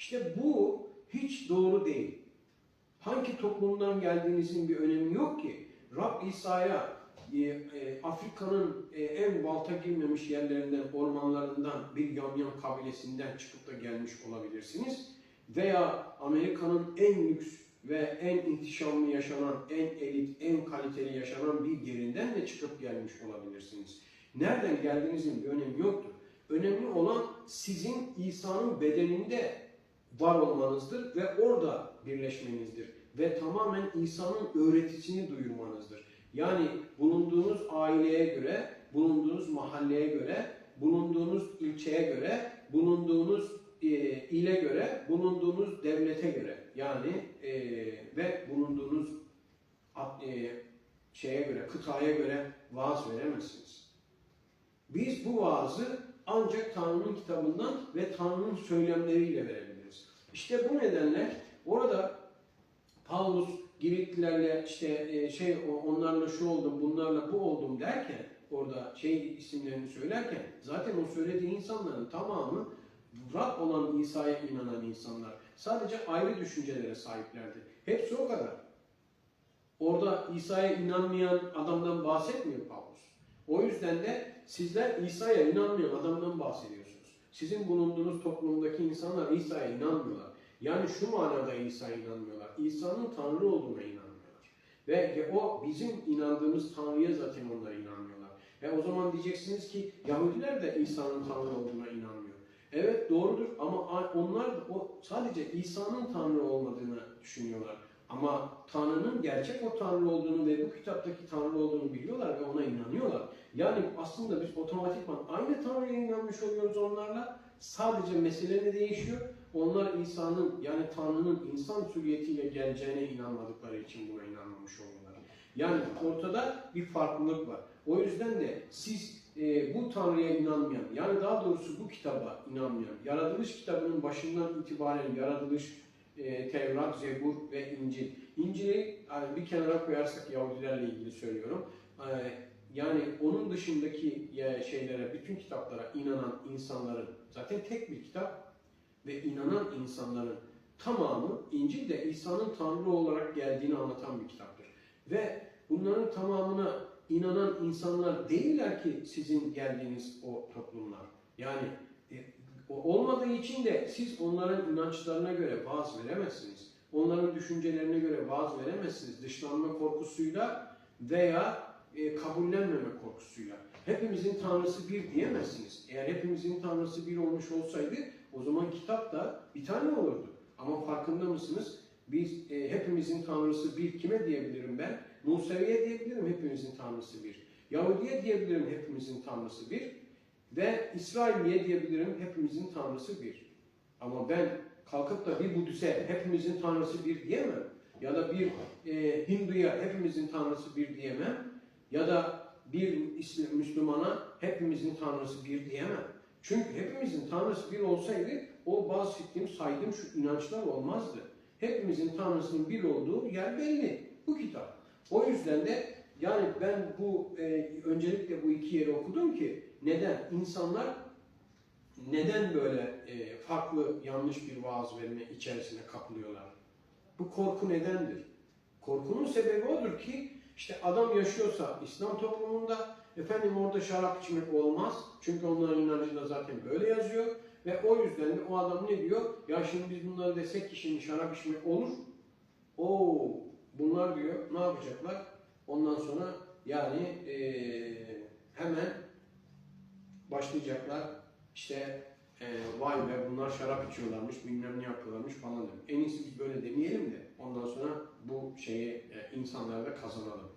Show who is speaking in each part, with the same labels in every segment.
Speaker 1: İşte bu hiç doğru değil. Hangi toplumdan geldiğinizin bir önemi yok ki. Rab İsa'ya e, e, Afrika'nın e, en balta girmemiş yerlerinden, ormanlarından bir yamyam kabilesinden çıkıp da gelmiş olabilirsiniz. Veya Amerika'nın en lüks ve en ihtişamlı yaşanan, en elit, en kaliteli yaşanan bir yerinden de çıkıp gelmiş olabilirsiniz. Nereden geldiğinizin bir önemi yoktur. Önemli olan sizin İsa'nın bedeninde var olmanızdır ve orada birleşmenizdir. Ve tamamen İsa'nın öğretisini duyurmanızdır. Yani bulunduğunuz aileye göre, bulunduğunuz mahalleye göre, bulunduğunuz ilçeye göre, bulunduğunuz e, ile göre, bulunduğunuz devlete göre yani e, ve bulunduğunuz e, şeye göre, kıtaya göre vaaz veremezsiniz. Biz bu vaazı ancak Tanrı'nın kitabından ve Tanrı'nın söylemleriyle verebiliriz. İşte bu nedenle orada Paulus Giritlilerle işte e, şey onlarla şu oldum, bunlarla bu oldum derken orada şey isimlerini söylerken zaten o söylediği insanların tamamı Rab olan İsa'ya inanan insanlar. Sadece ayrı düşüncelere sahiplerdi. Hepsi o kadar. Orada İsa'ya inanmayan adamdan bahsetmiyor Paulus. O yüzden de sizler İsa'ya inanmayan adamdan bahsediyorsunuz. Sizin bulunduğunuz toplumdaki insanlar İsa'ya inanmıyorlar. Yani şu manada İsa'ya inanmıyorlar. İsa'nın Tanrı olduğuna inanmıyorlar. Ve o bizim inandığımız Tanrı'ya zaten onlar inanmıyorlar. Ve o zaman diyeceksiniz ki Yahudiler de İsa'nın Tanrı olduğuna inanmıyor. Evet doğrudur ama onlar o sadece İsa'nın Tanrı olmadığını düşünüyorlar. Ama Tanrı'nın gerçek o Tanrı olduğunu ve bu kitaptaki Tanrı olduğunu biliyorlar ve ona inanıyorlar. Yani aslında biz otomatikman aynı Tanrı'ya inanmış oluyoruz onlarla. Sadece mesele ne değişiyor? Onlar İsa'nın yani Tanrı'nın insan süriyetiyle geleceğine inanmadıkları için buna inanmamış oluyorlar. Yani ortada bir farklılık var. O yüzden de siz e, bu Tanrı'ya inanmayan, yani daha doğrusu bu kitaba inanmayan, yaratılış kitabının başından itibaren yaratılış, e, Tevrat, Zebur ve İncil. İncil'i yani bir kenara koyarsak Yahudilerle ilgili söylüyorum. E, yani onun dışındaki e, şeylere, bütün kitaplara inanan insanların zaten tek bir kitap ve inanan insanların tamamı İncil de İsa'nın Tanrı olarak geldiğini anlatan bir kitaptır. Ve bunların tamamına inanan insanlar değiller ki sizin geldiğiniz o toplumlar. Yani e, olmadığı için de siz onların inançlarına göre vaaz veremezsiniz. Onların düşüncelerine göre vaaz veremezsiniz. Dışlanma korkusuyla veya e, kabullenmeme korkusuyla. Hepimizin Tanrısı bir diyemezsiniz. Eğer hepimizin Tanrısı bir olmuş olsaydı o zaman kitap da bir tane olurdu. Ama farkında mısınız? Biz e, hepimizin Tanrısı bir kime diyebilirim ben? Musevi'ye diyebilirim hepimizin Tanrısı bir. Yahudi'ye diyebilirim hepimizin Tanrısı bir. Ve İsrail'e diyebilirim hepimizin Tanrısı bir. Ama ben kalkıp da bir Budist'e hepimizin Tanrısı bir diyemem. Ya da bir e, Hindu'ya hepimizin Tanrısı bir diyemem. Ya da bir Müslümana hepimizin Tanrısı bir diyemem. Çünkü hepimizin Tanrısı bir olsaydı o bahsettiğim, saydığım şu inançlar olmazdı. Hepimizin Tanrısının bir olduğu yer belli. Bu kitap. O yüzden de yani ben bu e, öncelikle bu iki yeri okudum ki neden? İnsanlar neden böyle e, farklı yanlış bir vaaz verme içerisine kapılıyorlar? Bu korku nedendir? Korkunun sebebi odur ki işte adam yaşıyorsa İslam toplumunda efendim orada şarap içmek olmaz. Çünkü onların inancında zaten böyle yazıyor. Ve o yüzden de o adam ne diyor? Ya şimdi biz bunları desek ki şimdi şarap içmek olur. Oo, bunlar diyor ne yapacaklar? Ondan sonra yani eee, hemen başlayacaklar işte eee vay be bunlar şarap içiyorlarmış bilmem ne yapıyorlarmış falan diyor. En iyisi biz böyle demeyelim de ondan sonra bu şeyi e, insanlarda kazanalım.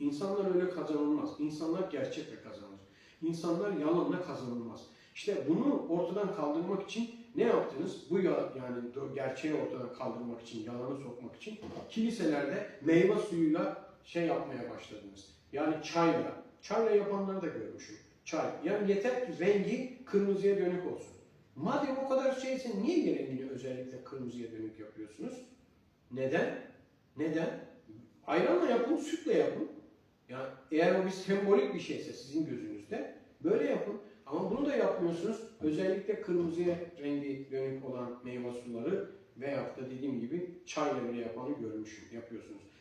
Speaker 1: İnsanlar öyle kazanılmaz. İnsanlar gerçekle kazanır. İnsanlar yalanla kazanılmaz. İşte bunu ortadan kaldırmak için ne yaptınız? Bu ya, yani gerçeği ortadan kaldırmak için, yalanı sokmak için kiliselerde meyve suyuyla şey yapmaya başladınız. Yani çayla. Çayla yapanları da görmüşüm. Çay. Yani yeter ki rengi kırmızıya dönük olsun. Madem o kadar şeyse niye rengini özellikle kırmızıya dönük yapıyorsunuz? Neden? Neden? Ayranla yapın, sütle yapın. Yani eğer o bir sembolik bir şeyse sizin gözünüzde böyle yapın. Ama bunu da yapmıyorsunuz. Özellikle kırmızıya rengi dönük olan meyve suları dediğim gibi çayla bile yapanı görmüşüm, yapıyorsunuz.